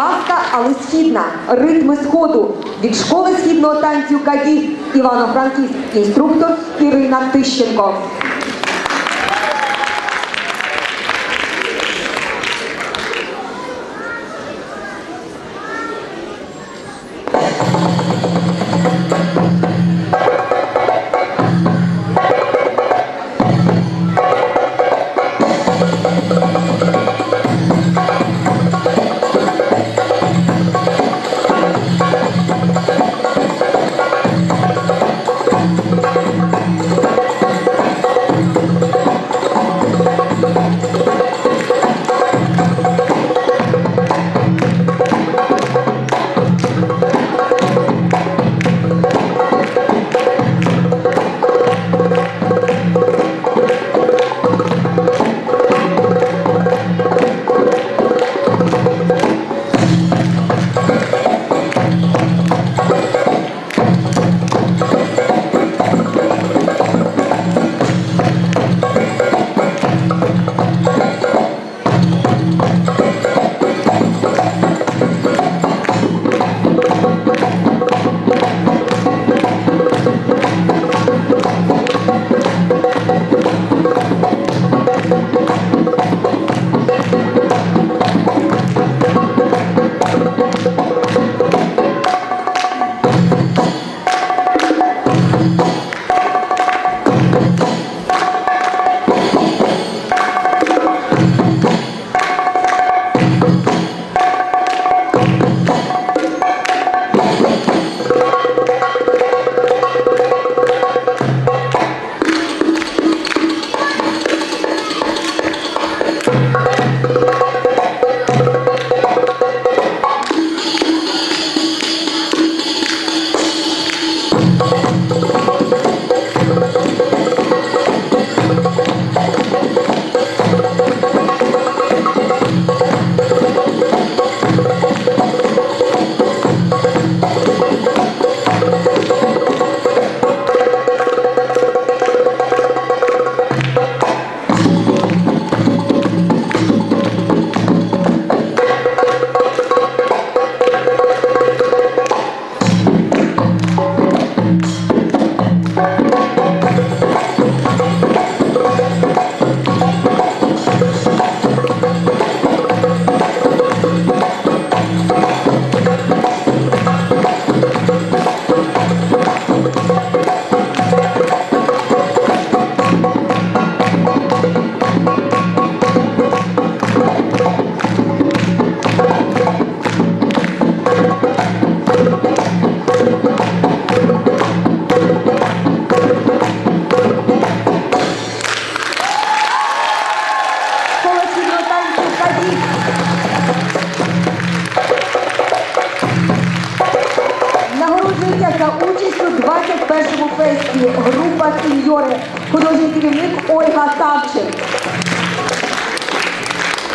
Казка, але східна. Ритми сходу. Від школи східного танцю Кадів Івано-Франківськ. Інструктор Ірина Тищенко. 21-му фесті група сеньори, художній керівник Ольга Савченко.